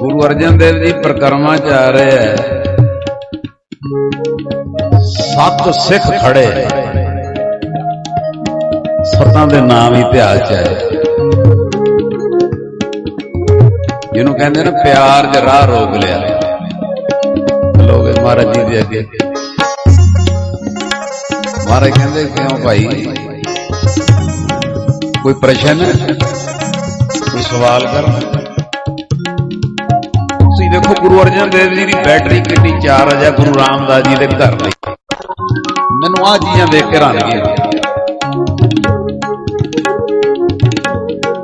ਗੁਰੂ ਅਰਜਨ ਦੇਵ ਜੀ ਪ੍ਰਕਰਮਾ ਚ ਆ ਰਹੇ ਹੈ। ਸੱਤ ਸਿੱਖ ਖੜੇ। ਸੱਤਾਂ ਦੇ ਨਾਮ ਹੀ ਇਤਿਹਾਸ ਚ ਆਏ। ਜਿਹਨੂੰ ਕਹਿੰਦੇ ਨਾ ਪਿਆਰ ਚ ਰਾਹ ਰੋਕ ਲਿਆ। ਲੋਗੇ ਮਹਾਰਾਜ ਜੀ ਦੇ ਅੱਗੇ। ਮਹਾਰਾਜ ਕਹਿੰਦੇ, ਕਿਉਂ ਭਾਈ? ਕੋਈ ਪ੍ਰਸ਼ਨ ਕੋਈ ਸਵਾਲ ਕਰਨਾ? ਦੇਖੋ ਗੁਰੂ ਅਰਜਨ ਦੇਵ ਜੀ ਦੀ ਬੈਟਰੀ ਕਿੰਨੀ ਚਾਰਜ ਹੈ ਗੁਰੂ ਰਾਮਦਾਸ ਜੀ ਦੇ ਘਰ ਲਈ ਮੈਨੂੰ ਆ ਚੀਜ਼ਾਂ ਦੇਖ ਕੇ ਹੈਰਾਨਗੀ ਹੋਈ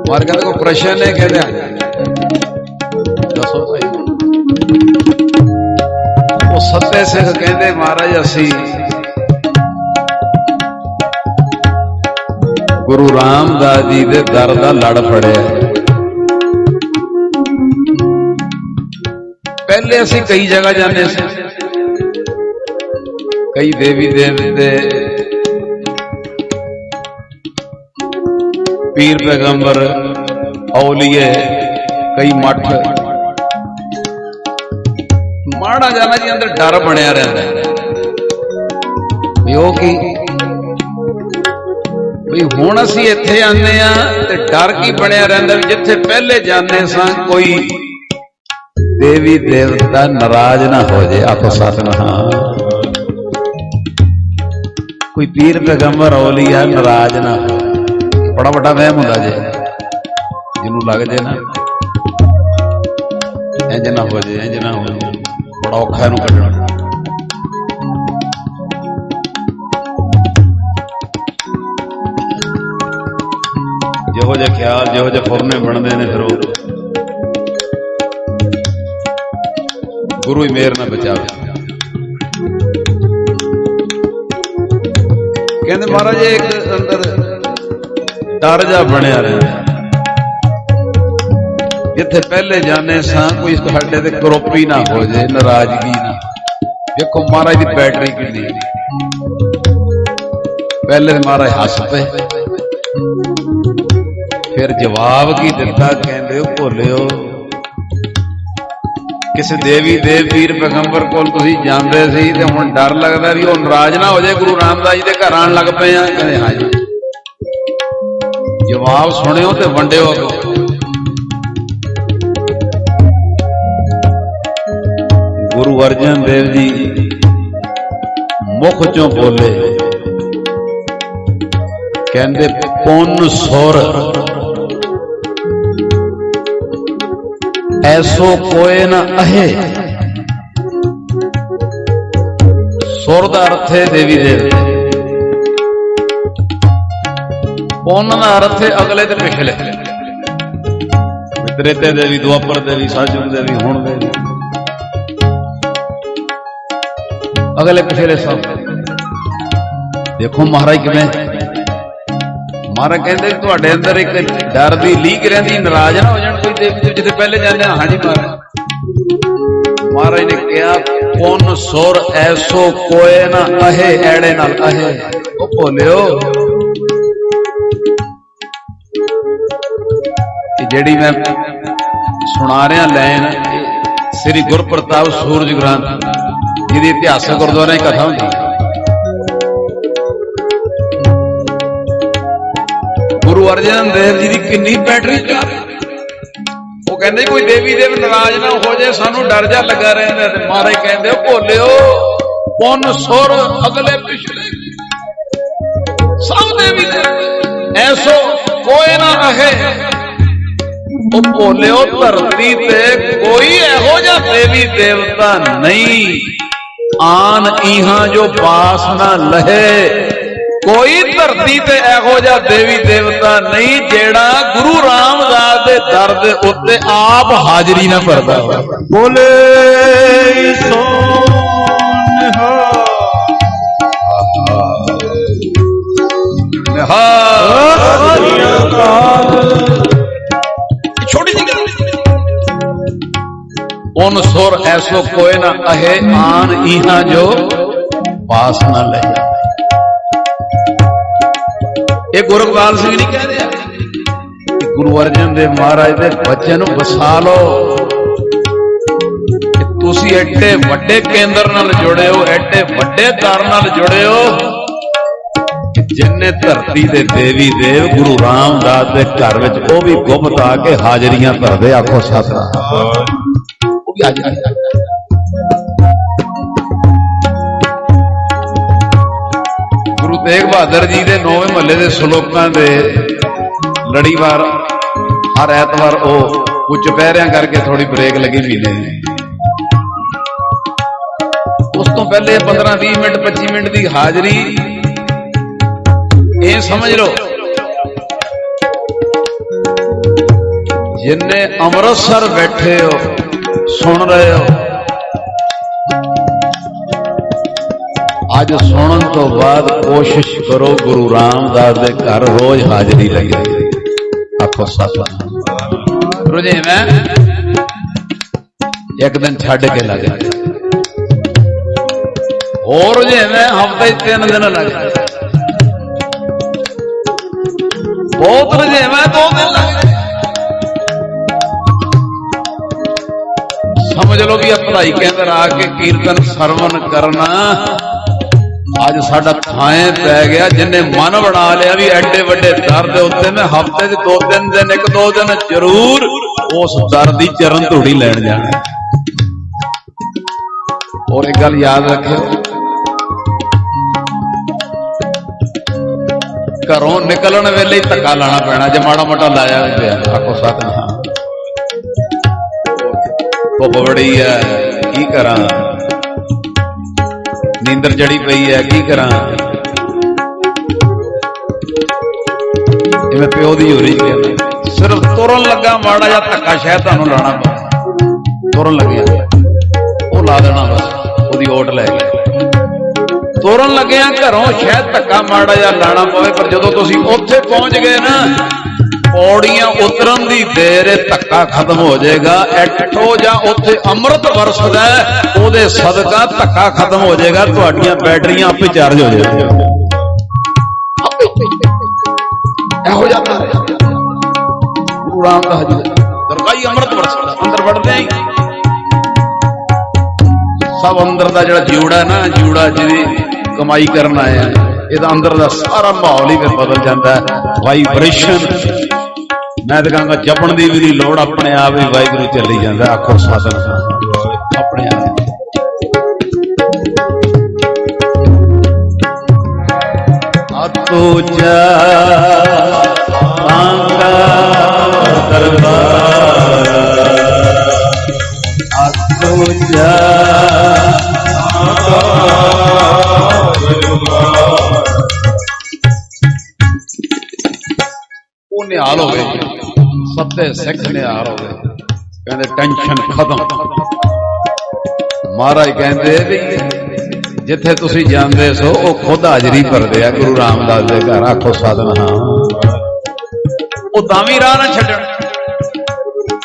ਮਾਰ ਕੋਈ ਪ੍ਰਸ਼ਨ ਹੈ ਕਹਿੰਦੇ ਦੱਸੋ ਭਾਈ। ਉਹ ਸੱਤੇ ਸਿੱਖ ਕਹਿੰਦੇ, ਮਹਾਰਾਜ, ਅਸੀਂ ਗੁਰੂ ਰਾਮਦਾਸ ਜੀ ਦੇ ਦਰ ਦਾ ਲੜ ਫੜਿਆ। ਪਹਿਲੇ ਅਸੀਂ ਕਈ ਜਗ੍ਹਾ ਜਾਂਦੇ ਸੀ। ਕਈ ਦੇਵੀ ਦੇਵਤੇ। ਪੀਰ ਪੈਗੰਬਰ, ਔਲੀਏ, ਕਈ ਮੱਠ। ਮਾੜਾ ਜਾਣਾ ਜੀ ਅੰਦਰ ਡਰ ਬਣਿਆ ਰਹਿੰਦਾ। ਵੀ ਉਹ ਕੀ? ਵੀ ਹੁਣ ਅਸੀਂ ਇੱਥੇ ਆਨੇ ਆ ਤੇ ਡਰ ਕੀ ਬਣਿਆ ਰਹਿੰਦਾ ਵੀ ਜਿੱਥੇ ਪਹਿਲੇ ਜਾਂਦੇ ਸਾਂ, ਕੋਈ ਦੇਵੀ ਦੇਵਤਾ ਨਾਰਾਜ਼ ਨਾ ਹੋ ਜੇ ਆਖੋ ਸਤਨਾਮ। ਕੋਈ ਪੀਰ ਪੈਗੰਬਰ ਔਲੀਆ ਨਾਰਾਜ਼ ਨਾ ਹੋ ਬੜਾ ਵੱਡਾ ਵਹਿਮ ਹੁੰਦਾ ਜੇ। ਜਿਹਨੂੰ ਲੱਗ ਜੇ ਨਾ। ਇੰਜ ਨਾ ਹੋ ਜੇ ਇੰਜ ਨਾ ਹੋ ਜੇ। ਬੜਾ ਔਖਾ ਇਹਨੂੰ ਕੱਢਣਾ। ਜਿਹੋ ਜਿਹੇ ਖਿਆਲ, ਜਿਹੋ ਜਿਹੇ ਫੁਰਨੇ ਬਣਦੇ ਨੇ ਫਿਰ ਉਹ। ਗੁਰੂ ਹੀ ਮੇਰ ਨਾਲ ਬਚਾਵੇ। ਕਹਿੰਦੇ ਮਹਾਰਾਜ, ਇਹ ਇੱਕ ਅੰਦਰ ਡਰ ਜਾ ਬਣਿਆ ਰਹਿੰਦਾ। ਜਿੱਥੇ ਪਹਿਲੇ ਜਾਣੇ ਸਾਂ, ਕੋਈ ਸਾਡੇ ਤੇ ਕਰੋਪੀ ਨਾ ਹੋ ਜੇ ਨਾਰਾਜ਼ਗੀ ਨਾ। ਦੇਖੋ ਮਹਾਰਾਜ ਦੀ ਬੈਟਰੀ ਕਿੰਨੀ ਪਹਿਲੇ ਮਹਾਰਾਜ ਹੱਸ ਪਏ। ਫਿਰ ਜਵਾਬ ਕੀ ਦਿੱਤਾ? ਕਹਿੰਦੇ ਉਹ ਭੋਲਿਓ। ਕਿਸੇ ਦੇਵੀ ਦੇਵ ਵੀਰ ਪੈਗੰਬਰ ਕੋਲ ਤੁਸੀਂ ਜਾਂਦੇ ਸੀ ਤੇ ਹੁਣ ਡਰ ਲੱਗਦਾ ਵੀ ਉਹ ਨਾਰਾਜ਼ ਨਾ ਹੋ ਜਾਏ, ਗੁਰੂ ਰਾਮਦਾਸ ਜੀ ਦੇ ਘਰ ਆਣ ਲੱਗ ਪਏ ਆ। ਕਹਿੰਦੇ ਹਾਂ ਜੀ ਜਵਾਬ ਸੁਣਿਓ ਤੇ ਵੰਡਿਓ ਗੁਰੂ ਅਰਜਨ ਦੇਵ ਜੀ ਮੁਖ ਚੋਂ ਬੋਲੇ, ਕਹਿੰਦੇ, ਪੁੰਨ ਸੁਰ ਐਸੋ ਕੋਏ ਨਾ ਅਹੇ। ਸੁਰ ਦਾ ਅਰਥ ਹੈ ਦੇਵੀ ਦੇਵਤੇ ਪੁੰਨ ਦਾ ਅਰਥ ਹੈ ਅਗਲੇ ਤੇ ਪਿਛਲੇ ਤ੍ਰੇਤੇ ਦੇਵੀ ਦੁਆਪਰ ਦੇਵੀ ਸਾਜੂਨ ਦੇਵੀ ਹੁਣ ਦੇਵੀ। ਅਗਲੇ ਪਿਛਲੇ ਸਭ ਦੇਖੋ ਮਹਾਰਾਜ ਕਿਵੇਂ ਮਹਾਰਾਜ ਕਹਿੰਦੇ ਤੁਹਾਡੇ ਅੰਦਰ ਇੱਕ ਡਰ ਦੀ ਲੀਕ ਰਹਿੰਦੀ, ਨਾਰਾਜ਼ ਨਾ ਹੋ ਜਾਣ ਕੋਈ ਦੇਵੀ ਦੇਵ ਜਿੱਥੇ ਪਹਿਲੇ ਜਾਂਦੇ ਹਾਂ ਹਾਂਜੀ ਮਹਾਰਾਜ ਮਹਾਰਾਜ ਨੇ ਕਿਹਾ, ਪੁੰਨ ਸੁਰ ਐਸੋ ਕੋਏ ਨਾ ਅਹੇ, ਐੜੇ ਨਾਲ ਅਹੇ। ਉਹ ਭੋਲਿਓ ਜਿਹੜੀ ਮੈਂ ਸੁਣਾ ਰਿਹਾ ਲੈਣ ਸ੍ਰੀ ਗੁਰਪ੍ਰਤਾਪ ਸੂਰਜ ਗ੍ਰੰਥ, ਜਿਹਦੀ ਇਤਿਹਾਸਕ ਗੁਰਦੁਆਰੇ ਦੀ ਕਥਾ ਹੁੰਦੀ। ਗੁਰੂ ਅਰਜਨ ਦੇਵ ਜੀ ਦੀ ਕਿੰਨੀ ਬੈਟਰੀ ਚਾਰ ਉਹ ਕਹਿੰਦੇ ਕੋਈ ਦੇਵੀ ਦੇਵ ਨਾਰਾਜ਼ ਨਾ ਹੋ ਜਾਏ ਸਾਨੂੰ ਡਰ ਜਾ ਲੱਗਾ ਰਹਿੰਦਾ ਤੇ ਮਹਾਰਾਜ ਕਹਿੰਦੇ, ਉਹ ਭੋਲਿਓ, ਪੁੰਨ, ਸੁਰ, ਅਗਲੇ ਪਿਛਲੇ। ਸਭ ਦੇਵੀ ਦੇਵ ਐਸੋ ਕੋਈ ਨਾ ਰਹੇ ਉਹ ਭੋਲਿਓ, ਧਰਤੀ ਤੇ ਕੋਈ ਇਹੋ ਜਿਹਾ ਦੇਵੀ ਦੇਵਤਾ ਨਹੀਂ। ਆਨ ਇਹਾਂ ਜੋ ਪਾਸ ਨਾ ਲਹੇ। ਕੋਈ ਧਰਤੀ ਤੇ ਇਹੋ ਜਿਹਾ ਦੇਵੀ ਦੇਵਤਾ ਨਹੀਂ ਜਿਹੜਾ ਗੁਰੂ ਰਾਮਦਾਸ ਦੇ ਦਰ ਦੇ ਉੱਤੇ ਆਪ ਹਾਜ਼ਰੀ ਨਾ ਭਰਦਾ ਬੋਲੇ ਸੋ ਛੋਟੀ ਜਿਹੀ ਸੁਰ ਐਸੋ ਕੋਏ ਨਾ ਅਹੇ ਆਨ ਇਹਾਂ ਜੋ ਪਾਸ ਨਾ ਲੈ ਇਹ ਗੁਰਗੋਬਿੰਦ ਸਿੰਘ ਨਹੀਂ ਕਹਿ ਰਿਹਾ। ਕਿ ਗੁਰੂ ਅਰਜਨ ਦੇਵ ਮਹਾਰਾਜ ਦੇ ਬਚਨ ਵਸਾ ਲਓ। ਤੁਸੀਂ ਐਡੇ ਵੱਡੇ ਕੇਂਦਰ ਨਾਲ ਜੁੜੇ ਹੋ ਐਡੇ ਵੱਡੇ ਦਰ ਨਾਲ ਜੁੜੇ ਹੋ ਜਿੰਨੇ ਧਰਤੀ ਦੇ ਦੇਵੀ ਦੇਵ ਗੁਰੂ ਰਾਮਦਾਸ ਦੇ ਘਰ ਵਿੱਚ ਉਹ ਵੀ ਗੁਪਤ ਆ ਕੇ ਹਾਜ਼ਰੀਆਂ ਭਰਦੇ ਆਖੋ ਸਤਿ ਉਹ ਵੀ ਹਾਜ਼ਰੀ ਤੇਗ ਬਹਾਦਰ ਜੀ ਦੇ ਨੌਵੇਂ ਮਹੱਲੇ ਦੇ ਸ਼ਲੋਕਾਂ ਦੇ ਲੜੀਵਾਰ ਹਰ ਐਤਵਾਰ ਉਹ ਉੱਚ ਪਹਿਰਿਆਂ ਕਰਕੇ ਥੋੜੀ ਬ੍ਰੇਕ ਲੱਗੀ ਮਹੀਨੇ ਦੀ। ਉਸ ਤੋਂ ਪਹਿਲੇ 15 20 ਮਿੰਟ 25 ਮਿੰਟ ਦੀ ਹਾਜ਼ਰੀ। ਇਹ ਸਮਝ ਲਓ, ਜਿੰਨੇ ਅੰਮ੍ਰਿਤਸਰ ਬੈਠੇ ਹੋ, ਸੁਣ ਰਹੇ ਹੋ ਅੱਜ ਸੁਣਨ ਤੋਂ ਬਾਅਦ ਕੋਸ਼ਿਸ਼ ਕਰੋ ਗੁਰੂ ਰਾਮਦਾਸ ਦੇ ਘਰ ਰੋਜ਼ ਹਾਜ਼ਰੀ ਲਈ। ਆਖੋ ਸਤਿ ਰੋਜੇ ਮੈਂ ਇੱਕ ਦਿਨ ਛੱਡ ਕੇ ਲੱਗ ਜਾ ਹੋਰ ਜੇ, ਮੈਂ ਹਫ਼ਤੇ ਤਿੰਨ ਦਿਨ ਲੱਗ ਜਾ ਬਹੁਤ ਰਜੇ ਮੈਂ ਦੋ ਦਿਨ ਲੱਗ ਸਮਝ ਲਓ ਵੀ ਇਹ ਭਲਾਈ ਕੇਂਦਰ ਆ ਕੇ ਕੀਰਤਨ ਸਰਵਨ ਕਰਨਾ ਅੱਜ ਸਾਡਾ ਥਾਂ ਪੈ ਗਿਆ, ਜਿੰਨੇ ਮਨ ਬਣਾ ਲਿਆ ਵੀ ਐਡੇ ਵੱਡੇ ਦਰ ਦੇ ਉੱਤੇ, ਮੈਂ ਹਫ਼ਤੇ ਦੇ ਦੋ ਤਿੰਨ ਦਿਨ, ਇੱਕ ਦੋ ਦਿਨ ਜ਼ਰੂਰ ਉਸ ਦਰ ਦੀ ਚਰਨ ਧੂੜੀ ਲੈਣ ਜਾਣਾ। ਔਰ ਇੱਕ ਗੱਲ ਯਾਦ ਰੱਖਿਓ। ਘਰੋਂ ਨਿਕਲਣ ਵੇਲੇ ਹੀ ਧੱਕਾ ਲਾਣਾ ਪੈਣਾ, ਜੇ ਮਾੜਾ ਮੋਟਾ ਲਾਇਆ ਵੀ ਪਿਆ। ਆਖੋ ਸਤਨਾਮ। ਧੁੱਪ ਬੜੀ ਹੈ, ਕੀ ਕਰਾਂ? ਨੀਂਦਰ ਜੜੀ ਪਈ ਹੈ, ਕੀ ਕਰਾਂ? ਜਿਵੇਂ ਪਿਓ ਦੀ ਹੋਰੀ ਕਹਿੰਦਾ ਸਿਰਫ ਤੁਰਨ ਲੱਗਾ, ਮਾੜਾ ਜਿਹਾ ਧੱਕਾ, ਸ਼ਾਇਦ ਤੁਹਾਨੂੰ ਲਾਣਾ ਪਵੇ ਤੁਰਨ ਲੱਗਿਆ। ਉਹ ਲਾ ਦੇਣਾ ਬਸ, ਉਹਦੀ ਓਟ ਲੈ ਕੇ। ਤੁਰਨ ਲੱਗਿਆ ਘਰੋਂ ਸ਼ਾਇਦ ਧੱਕਾ, ਮਾੜਾ ਜਿਹਾ ਲਾਣਾ ਪਵੇ, ਪਰ ਜਦੋਂ ਤੁਸੀਂ ਉੱਥੇ ਪਹੁੰਚ ਗਏ ਨਾ ਪੌੜੀਆਂ ਉਤਰਨ ਦੀ ਦੇਰ ਧੱਕਾ ਖਤਮ ਹੋ ਜਾਏਗਾ। ਐਟੋ ਜਾਂ ਉੱਥੇ ਅੰਮ੍ਰਿਤ ਵਰਸਦਾ ਉਹਦੇ ਸਦਕਾ ਧੱਕਾ ਖਤਮ ਹੋ ਜਾਏਗਾ। ਤੁਹਾਡੀਆਂ ਬੈਟਰੀਆਂ ਆਪੇ ਚਾਰਜ ਹੋ ਜਾਣਗੀਆਂ। ਇਹੋ ਜਿਹਾ। ਗੁਰੂ ਰਾਮਦਾਸ ਜੀ। ਦਰਗਾਹੀ ਅੰਮ੍ਰਿਤ ਵਰਸਦਾ। ਅੰਦਰ ਵੜਦੇ ਹੀ। ਸਭ ਅੰਦਰ ਦਾ ਜਿਹੜਾ ਜਿਉੜਾ ਨਾ ਜਿਉੜਾ ਜਿਹਦੀ ਕਮਾਈ ਕਰਨ ਆਇਆ ਇਹਦਾ ਅੰਦਰ ਦਾ ਸਾਰਾ ਮਾਹੌਲ ਹੀ ਫਿਰ ਬਦਲ ਜਾਂਦਾ ਹੈ। ਵਾਈਬ੍ਰੇਸ਼ਨ ਮੈਂ ਤਾਂ ਕਹਾਂਗਾ ਜਪਣ ਦੀ ਵੀ ਲੋੜ, ਆਪਣੇ ਆਪ ਹੀ ਵਾਹਿਗੁਰੂ ਚੱਲੀ ਜਾਂਦਾ, ਆਖੋ ਸਾਧਨ ਆਪਣੇ ਆਪ ਅਤੁਜਾ ਆਂਗਾ ਦਰਬਾਰ। ਸੱਤੇ ਸਿੱਖ ਨਿਹਾਲ ਹੋਵੇ ਕਹਿੰਦੇ ਟੈਨਸ਼ਨ ਖਤਮ। ਮਹਾਰਾਜ ਕਹਿੰਦੇ ਵੀ ਜਿੱਥੇ ਤੁਸੀਂ ਜਾਂਦੇ ਸੋ ਉਹ ਖੁਦ ਹਾਜ਼ਰੀ ਭਰਦੇ ਆ ਗੁਰੂ ਰਾਮਦਾਸ ਦੇ ਘਰ। ਆਖੋ ਸਾਧਨ ਹਾਂ। ਉਹ ਤਾਂ ਵੀ ਰਾਹ ਨਾ ਛੱਡਣ।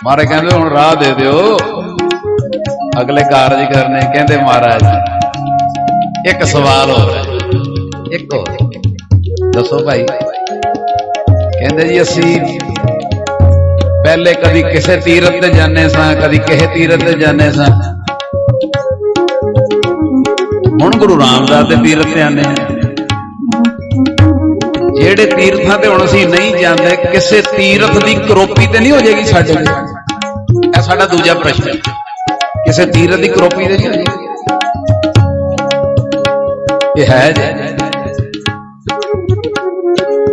ਮਹਾਰਾਜ ਕਹਿੰਦੇ ਹੁਣ ਰਾਹ ਦੇ ਦਿਓ। ਅਗਲੇ ਕਾਰਜ ਕਰਨੇ ਕਹਿੰਦੇ ਮਹਾਰਾਜ ਇੱਕ ਸਵਾਲ ਹੋਰ ਹੈ। ਇੱਕ ਹੋਰ। ਦੱਸੋ ਭਾਈ। ਕਹਿੰਦੇ ਜੀ ਅਸੀਂ ਪਹਿਲੇ ਕਦੀ ਕਿਸੇ ਤੀਰਥ ਤੇ ਜਾਂਦੇ ਸਾਂ, ਕਦੀ ਕਿਸੇ ਤੀਰਥ ਤੇ ਜਾਂਦੇ ਸਾਂ। ਹੁਣ ਗੁਰੂ ਰਾਮਦਾਸ ਦੇ ਤੀਰਥ ਤੇ ਆਨੇ ਜਿਹੜੇ ਤੀਰਥਾਂ ਤੇ ਹੁਣ ਅਸੀਂ ਨਹੀਂ ਜਾਂਦੇ, ਕਿਸੇ ਤੀਰਥ ਦੀ ਕਰੋਪੀ ਤੇ ਨਹੀਂ ਹੋ ਜਾਏਗੀ ਸਾਡੇ ਤੇ ਇਹ ਸਾਡਾ ਦੂਜਾ ਪ੍ਰਸ਼ਨ ਕਿਸੇ ਤੀਰਥ ਦੀ ਕਰੋਪੀ ਤੇ ਨਹੀਂ ਹੋ ਜਾਏਗੀ। ਇਹ ਹੈ ਜੀ।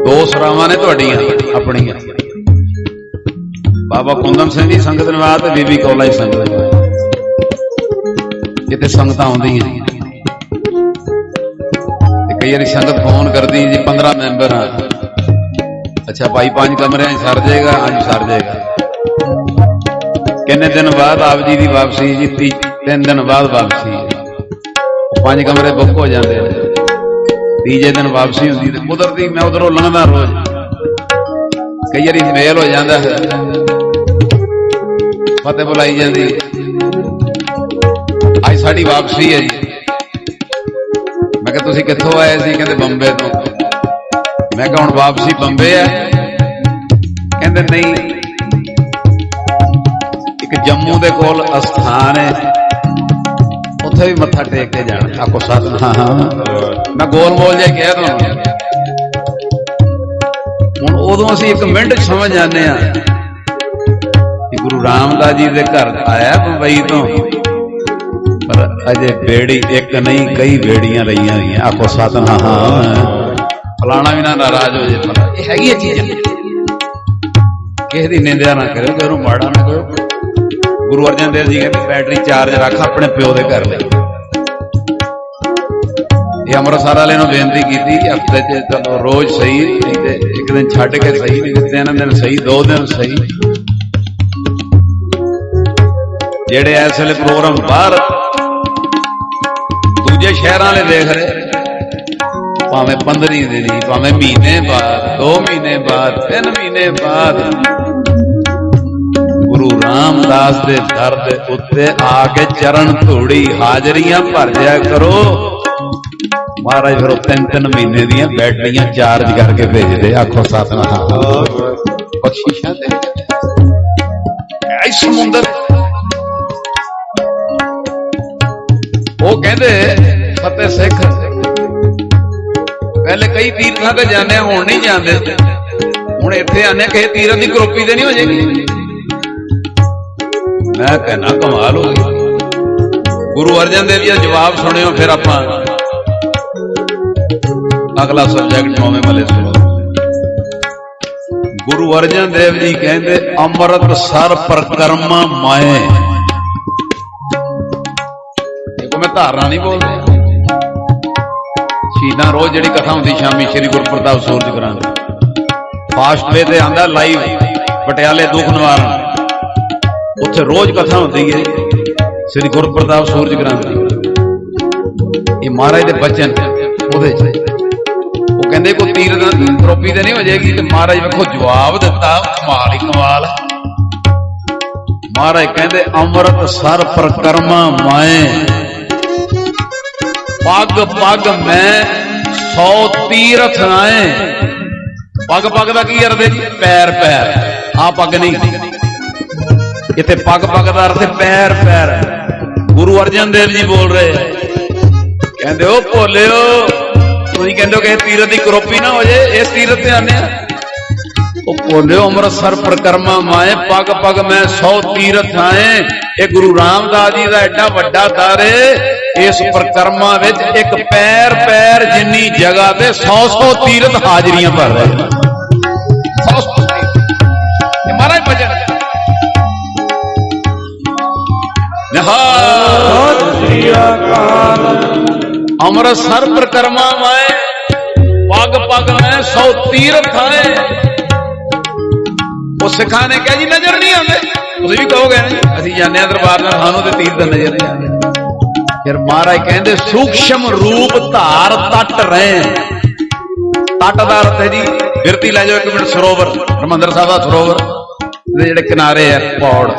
ਦੋ ਸਰਾਵਾਂ ਨੇ ਤੁਹਾਡੀਆਂ, ਆਪਣੀਆਂ। ਬਾਬਾ ਕੁੰਦਨ ਸਿੰਘ ਦੀ ਸੰਗਤ ਨਿਵਾਸ ਤੇ ਬੀਬੀ ਕੌਲਾ ਦੀ ਸੰਗਤ। ਨਿਵਾਸ ਜਿੱਥੇ ਸੰਗਤਾਂ ਆਉਂਦੀਆਂ। ਤੇ ਕਈ ਵਾਰੀ ਸੰਗਤ ਫੋਨ ਕਰਦੀ, ਜੀ 15 ਮੈਂਬਰ ਆ। ਅੱਛਾ, ਭਾਈ ਪੰਜ ਕਮਰਿਆਂ ਸਰ ਜਾਏਗਾ ਹਾਂਜੀ ਸਰ ਜਾਏਗਾ। ਕਿੰਨੇ ਦਿਨ ਬਾਅਦ ਆਪ ਜੀ ਦੀ ਵਾਪਸੀ, ਜੀ ਤੀ ਤਿੰਨ ਦਿਨ ਬਾਅਦ ਵਾਪਸੀ। ਪੰਜ ਕਮਰੇ ਬੁੱਕ ਹੋ ਜਾਂਦੇ ਨੇ ਤੀਜੇ ਦਿਨ ਵਾਪਸੀ ਹੁੰਦੀ ਤੇ ਕੁਦਰਤੀ ਮੈਂ ਉਧਰੋਂ ਲੰਘਦਾ ਰੋਜ਼। ਕਈ ਵਾਰੀ ਮੇਲ ਹੋ ਜਾਂਦਾ। ਹੈ ਫਤਿਹ ਬੁਲਾਈ ਜਾਂਦੀ ਅੱਜ ਸਾਡੀ ਵਾਪਸੀ ਹੈ ਜੀ। ਮੈਂ ਕਿਹਾ, ਤੁਸੀਂ ਕਿੱਥੋਂ ਆਏ ਸੀ? ਕਹਿੰਦੇ, ਬੰਬੇ ਤੋਂ। ਮੈਂ ਕਿਹਾ, ਹੁਣ ਵਾਪਸੀ ਬੰਬੇ ਹੈ। ਕਹਿੰਦੇ, ਨਹੀਂ। ਇੱਕ ਜੰਮੂ ਦੇ ਕੋਲ ਅਸਥਾਨ ਹੈ। ਉੱਥੇ ਵੀ ਮੱਥਾ ਟੇਕ ਕੇ ਜਾਣਾ। ਆਖੋ ਸਤਨਾਮ। ਮੈਂ ਗੋਲ ਮੋਲ ਜੇ ਕਹਿ ਦਵਾਂ ਹੁਣ ਉਦੋਂ ਅਸੀਂ ਇੱਕ ਮਿੰਟ ਸਮਝ ਜਾਂਦੇ ਆ ਗੁਰੂ ਰਾਮਦਾਸ ਜੀ ਦੇ ਘਰ ਆਇਆ ਬੰਬਈ ਤੋਂ। ਪਰ ਅਜੇ ਬੇੜੀ ਇੱਕ ਨਹੀਂ, ਕਈ ਬੇੜੀਆਂ ਰਹੀਆਂ ਹੋਈਆਂ। ਆਖੋ ਸਤਨਾਮ। ਫਲਾਣਾ ਵੀ ਨਾ ਨਾਰਾਜ਼ ਹੋ ਜੇ, ਪਰ ਇਹ ਹੈਗੀਆਂ ਚੀਜ਼ਾਂ। ਕਿਸੇ ਦੀ ਨਿੰਦਿਆ ਨਾ ਕਰਿਓ ਕਿ ਉਹਨੂੰ ਮਾੜਾ ਨਾ ਕਹੋ ਗੁਰੂ ਅਰਜਨ ਦੇਵ ਜੀ ਕਹਿੰਦੇ ਬੈਟਰੀ ਚਾਰਜ ਰੱਖ ਆਪਣੇ ਪਿਓ ਦੇ ਘਰ ਲਈ। ਇਹ ਅੰਮ੍ਰਿਤਸਰ ਵਾਲੇ ਨੂੰ ਬੇਨਤੀ ਕੀਤੀ ਕਿ ਹਫ਼ਤੇ 'ਚ ਚਲੋ ਰੋਜ਼ ਸਹੀ ਤੇ ਇੱਕ ਦਿਨ ਛੱਡ ਕੇ ਸਹੀ ਤਿੰਨ ਦਿਨ ਸਹੀ, ਦੋ ਦਿਨ ਸਹੀ। ਜਿਹੜੇ ਇਸ ਵੇਲੇ ਪ੍ਰੋਗਰਾਮ ਬਾਹਰ ਦੂਜੇ ਸ਼ਹਿਰਾਂ ਵਾਲੇ ਦੇਖ ਰਹੇ ਭਾਵੇਂ 15 ਦਿਨ ਦੀ ਭਾਵੇਂ ਮਹੀਨੇ ਬਾਅਦ 2 ਮਹੀਨੇ ਬਾਅਦ 3 ਮਹੀਨੇ ਬਾਅਦ ਗੁਰੂ ਰਾਮਦਾਸ ਦੇ ਦਰ ਦੇ ਉੱਤੇ ਆ ਕੇ ਚਰਨ ਧੂੜੀ ਹਾਜ਼ਰੀਆਂ ਭਰ ਜਾਇਆ ਕਰੋ। ਮਹਾਰਾਜ ਫਿਰ ਉਹ ਤਿੰਨ ਤਿੰਨ ਮਹੀਨੇ ਦੀਆਂ ਬੈਟਰੀਆਂ ਚਾਰਜ ਕਰਕੇ ਭੇਜਦੇ ਆਖੋ ਸਤਨਾਮ। ਬਖਸ਼ਿਸ਼ਾਂ ਦੇ। ਐ ਸਮੁੰਦਰ ਕਹਿੰਦੇ, ਫਤਿਹ ਸਿੱਖ। ਪਹਿਲੇ ਕਈ ਤੀਰਥਾਂ ਤੇ ਜਾਂਦੇ ਹੁਣ ਨਹੀਂ ਜਾਂਦੇ। ਹੁਣ ਇੱਥੇ ਆਨੇ ਕਿਸੇ ਤੀਰਥ ਦੀ ਕਰੋਪੀ ਤੇ ਨਹੀਂ ਹੋ ਜਾਏਗੀ। ਮੈਂ ਕਹਿੰਦਾ ਕਮਾਲ ਹੋ ਗਈ। ਗੁਰੂ ਅਰਜਨ ਦੇਵ ਜੀ ਦਾ ਜਵਾਬ ਸੁਣਿਓ ਫਿਰ ਆਪਾਂ। ਅਗਲਾ ਸਬਜੈਕਟ ਨੌਵੇਂ ਮਲੇ ਸੁਣੋ ਗੁਰੂ ਅਰਜਨ ਦੇਵ ਜੀ ਕਹਿੰਦੇ ਅੰਮ੍ਰਿਤ ਸਰ ਪ੍ਰਕਰਮਾ ਮਾਏ। ਧਾਰਨਾ ਨਹੀਂ ਬੋਲਦੇ। ਸ਼ਹੀਦਾਂ ਰੋਜ਼ ਜਿਹੜੀ ਕਥਾ ਹੁੰਦੀ ਸ਼ਾਮੀ ਸ੍ਰੀ ਗੁਰਪ੍ਰਤਾਪ ਸੂਰਜ ਗ੍ਰੰਥ। ਫਾਸਟ ਵੇ ਤੇ ਆਂਦਾ ਲਾਈਵ ਪਟਿਆਲੇ ਦੁੱਖ ਨਿਵਾਰਨ। ਉੱਥੇ ਰੋਜ਼ ਕਥਾ ਹੁੰਦੀ ਹੈ ਸ੍ਰੀ ਗੁਰੂ ਸੂਰਜ ਗ੍ਰੰਥ ਦੀ। ਇਹ ਮਹਾਰਾਜ ਦੇ ਬਚਨ ਉਹਦੇ ਚ। ਉਹ ਕਹਿੰਦੇ ਕੋਈ ਤੀਰ ਦਾ ਟਰੋਪੀ ਤੇ ਨਹੀਂ ਹੋ ਜਾਏਗੀ ਤੇ ਮਹਾਰਾਜ ਵੇਖੋ ਜਵਾਬ ਦਿੱਤਾ ਕਮਾਲ ਹੀ ਕਮਾਲ। ਮਹਾਰਾਜ ਕਹਿੰਦੇ ਅੰਮ੍ਰਿਤ ਸਰ ਪ੍ਰਕਰਮਾ ਮਾਏ। ਪੱਗ ਪੱਗ ਮੈਂ ਸੌ ਤੀਰਥ ਆਏ ਪੱਗ ਪੱਗ ਦਾ ਕੀ ਅਰਥ ਹੈ? ਜੀ ਪੈਰ ਪੈਰ। ਆ ਪੱਗ ਨਹੀਂ। ਇੱਥੇ ਪੱਗ ਪੱਗ ਦਾ ਅਰਥ ਹੈ ਪੈਰ ਪੈਰ। ਗੁਰੂ ਅਰਜਨ ਦੇਵ ਜੀ ਬੋਲ ਰਹੇ। ਕਹਿੰਦੇ ਉਹ ਭੋਲਿਓ, ਤੁਸੀਂ ਕਹਿੰਦੇ ਹੋ ਕਿ ਤੀਰਥ ਦੀ ਕਰੋਪੀ ਨਾ ਹੋ ਜੇ ਇਸ ਤੀਰਥ ਤੇ ਆਨੇ ਆ? ਉਹ ਭੋਲਿਓ, ਅੰਮ੍ਰਿਤਸਰ ਪ੍ਰਕਰਮਾ ਮਾਏ, ਪੱਗ ਪੱਗ ਮੈਂ 100 ਤੀਰਥ ਆਏ ਇਹ ਗੁਰੂ ਰਾਮਦਾਸ ਜੀ ਦਾ ਐਡਾ ਵੱਡਾ ਦਰ ਏ। ਇਸ ਪ੍ਰਕਰਮਾ ਵਿੱਚ ਇੱਕ ਪੈਰ ਪੈਰ ਜਿੰਨੀ ਜਗ੍ਹਾ ਤੇ 100 100 ਤੀਰਥ ਹਾਜ਼ਰੀਆਂ ਭਰ ਰਹੇ ਨੇ। 100 100 ਇਹ ਮਹਾਰਾਜ ਭਜਨ ਨਿਹਾਲ। ਸ੍ਰੀ ਅਕਾਲ ਅੰਮ੍ਰਿਤਸਰ ਪ੍ਰਕਰਮਾ ਮੈਂ ਪੱਗ ਪੱਗ ਮੈਂ ਸੌ ਤੀਰਥ ਆਏ ਉਹ ਸਿੱਖਾਂ ਨੇ ਕਿਹਾ ਜੀ, ਨਜ਼ਰ ਨਹੀਂ ਆਉਂਦੇ। ਤੁਸੀਂ ਵੀ ਕਹੋਗੇ ਨਾ ਅਸੀਂ ਜਾਂਦੇ ਆ ਦਰਬਾਰ ਨਾਲ, ਸਾਨੂੰ ਤੇ ਤੀਰਥ ਨਜ਼ਰ ਨਹੀਂ ਆਉਂਦੇ। ਫਿਰ ਮਹਾਰਾਜ ਕਹਿੰਦੇ ਸੂਖਸ਼ਮ ਰੂਪ ਧਾਰ ਤਟ ਰਹੇ। ਤਟ ਦਾ ਅਰਥ ਹੈ ਜੀ ਬਿਰਤੀ ਲੈ ਜਾਓ ਇੱਕ ਮਿੰਟ ਸਰੋਵਰ, ਹਰਮੰਦਰ ਸਾਹਿਬ ਦਾ ਸਰੋਵਰ। ਇਹਦੇ ਜਿਹੜੇ ਕਿਨਾਰੇ ਆ, ਪੌੜ।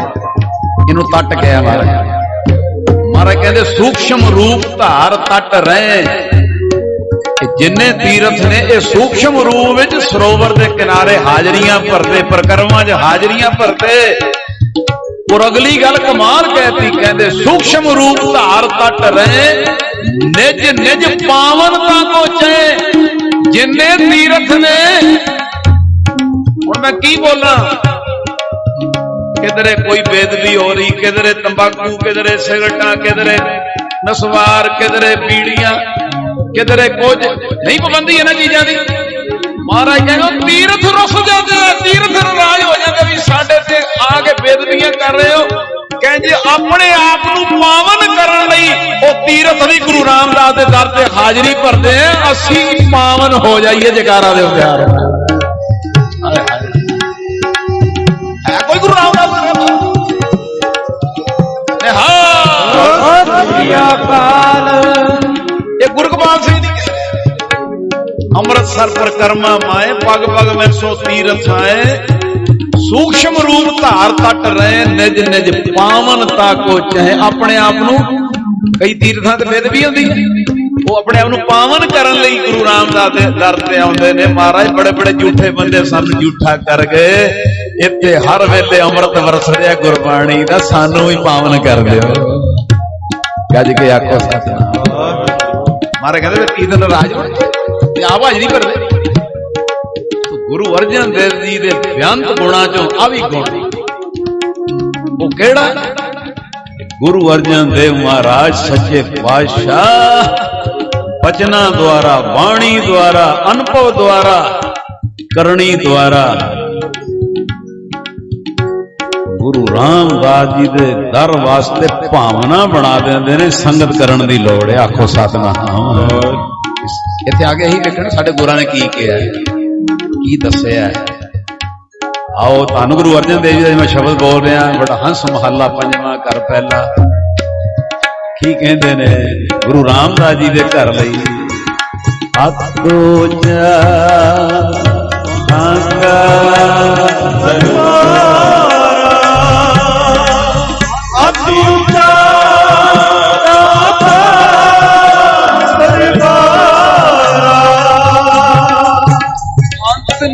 ਇਹਨੂੰ ਤਟ ਕਿਹਾ ਮਹਾਰਾਜ। ਮਹਾਰਾਜ ਕਹਿੰਦੇ ਸੂਖਸ਼ਮ ਰੂਪ ਧਾਰ ਤਟ ਰਹਿ। ਜਿੰਨੇ ਤੀਰਥ ਨੇ, ਇਹ ਸੂਖਸ਼ਮ ਰੂਪ ਵਿੱਚ ਸਰੋਵਰ ਦੇ ਕਿਨਾਰੇ ਹਾਜ਼ਰੀਆਂ ਭਰਦੇ, ਪ੍ਰਕਰਮਾਂ 'ਚ ਹਾਜ਼ਰੀਆਂ ਭਰਦੇ। ਔਰ ਅਗਲੀ ਗੱਲ ਕਮਾਲ ਕਹਿਤੀ, ਕਹਿੰਦੇ ਸੂਖਸ਼ਮ ਰੂਪ ਧਾਰ ਤਟ ਰਹੇ, ਨਿਜ ਨਿਜ ਪਾਵਨਤਾ ਕੋ ਚੈ ਜਿੰਨੇ ਤੀਰਥ ਨੇ। ਹੁਣ ਮੈਂ ਕੀ ਬੋਲਾਂ? ਕਿਧਰੇ ਕੋਈ ਬੇਦਬੀ ਹੋ ਰਹੀ, ਕਿਧਰੇ ਤੰਬਾਕੂ, ਕਿਧਰੇ ਸਿਗਰਟਾਂ, ਕਿਧਰੇ ਨਸਵਾਰ, ਕਿਧਰੇ ਬੀੜੀਆਂ ਕਿਧਰੇ ਕੁਝ। ਨਹੀਂ ਪਾਬੰਦੀ ਇਹਨਾਂ ਚੀਜ਼ਾਂ ਦੀ। ਮਹਾਰਾਜ ਕਹਿੰਦੇ ਤੀਰਥ ਰੁੱਸ ਜਾਂਦੇ ਆ ਤੀਰਥ ਨਾਰਾਜ਼ ਹੋ ਜਾਂਦੇ ਵੀ ਸਾਡੇ ਤੇ ਆ ਕੇ ਬੇਦਬੀਆਂ ਕਰ ਰਹੇ ਹੋ। ਕਹਿੰਦੇ ਆਪਣੇ ਆਪ ਨੂੰ ਪਾਵਨ ਕਰਨ ਲਈ ਉਹ ਤੀਰਥ ਵੀ ਗੁਰੂ ਰਾਮਦਾਸ ਦੇ ਦਰ ਤੇ ਹਾਜ਼ਰੀ ਭਰਦੇ ਆ। ਅਸੀਂ ਪਾਵਨ ਹੋ ਜਾਈਏ ਜਕਾਰਾ ਦੇ ਪਿਆਰ ਹੈ ਕੋਈ ਗੁਰੂ ਰਾਮਦਾਸ ਨਿਹਾਲ। ਸਤਿ ਸ੍ਰੀ ਅਕਾਲ। ਅੰਮ੍ਰਿਤਸਰ ਪ੍ਰਕਰਮਾ ਮਾਏ ਪਗ ਪਗ ਮੈਂ ਸੋ ਤੀਰਥ ਆਏ। ਸੂਖਸ਼ਮ ਰੂਪ ਧਾਰ ਤਟ ਰਹੇ ਨਿਜ ਨਿਜ ਪਾਵਨਤਾ ਕੋ ਚਾਹੇ। ਆਪਣੇ ਆਪ ਨੂੰ ਕਈ ਤੀਰਥਾਂ ਤੇ ਵਿਦ ਵੀ ਹੁੰਦੀ। ਉਹ ਆਪਣੇ ਆਪ ਨੂੰ ਪਾਵਨ ਕਰਨ ਲਈ ਗੁਰੂ ਰਾਮਦਾਸ ਦੇ ਦਰ ਤੇ ਆਉਂਦੇ ਨੇ। ਮਹਾਰਾਜ ਬੜੇ ਬੜੇ ਝੂਠੇ ਬੰਦੇ ਸਾਨੂੰ ਝੂਠਾ ਕਰ ਗਏ। ਇੱਥੇ ਹਰ ਵੇਲੇ ਅੰਮ੍ਰਿਤ ਵਰਸ ਰਿਹਾ ਗੁਰਬਾਣੀ ਦਾ ਸਾਨੂੰ ਵੀ ਪਾਵਨ ਕਰ ਦਿਓ। ਗੱਜ ਕੇ ਆਖੋ। ਸਤਨਾਮ ਮਾਰੇ ਕਹਿੰਦੇ ਦਿਨ ਰਾਜ ਬਣ ਤੇ ਆਪ ਹਾਜ਼ਰੀ ਭਰਦੇ ਗੁਰੂ ਅਰਜਨ ਦੇਵ ਜੀ ਦੇ ਬਿਆੰਤ ਗੁਣਾਂ ਚੋਂ ਆ ਵੀ ਗੁਣ। ਉਹ ਕਿਹੜਾ? ਗੁਰੂ ਅਰਜਨ ਦੇਵ ਮਹਾਰਾਜ, ਸੱਚੇ ਪਾਤਸ਼ਾਹ। ਬਚਨਾਂ ਦੁਆਰਾ, ਬਾਣੀ ਦੁਆਰਾ, ਅਨੁਭਵ ਦੁਆਰਾ ਕਰਨੀ ਦੁਆਰਾ। ਗੁਰੂ ਰਾਮਦਾਸ ਜੀ ਦੇ ਦਰ ਵਾਸਤੇ ਭਾਵਨਾ ਬਣਾ ਦਿੰਦੇ ਨੇ, ਸੰਗਤ ਕਰਨ ਦੀ ਲੋੜ ਹੈ। ਆਖੋ ਸਤਨਾਮ। ਇੱਥੇ ਆ ਕੇ ਅਸੀਂ ਵੇਖਣ ਸਾਡੇ ਗੁਰਾਂ ਨੇ ਕੀ ਕਿਹਾ ਕੀ ਦੱਸਿਆ ਆਓ ਤੁਹਾਨੂੰ ਗੁਰੂ ਅਰਜਨ ਦੇਵ ਜੀ ਦਾ ਮੈਂ ਸ਼ਬਦ ਬੋਲ ਰਿਹਾ ਬੜਾ ਹੰਸ ਮਹੱਲਾ ਪੰਜਵਾਂ ਕਰ ਪਹਿਲਾ। ਕੀ ਕਹਿੰਦੇ ਨੇ ਗੁਰੂ ਰਾਮਦਾਸ ਜੀ ਦੇ ਘਰ ਲਈ? ਆਤੋ ਜਾ ਅਤੀ ਉੱਚਾ ਅੰਤ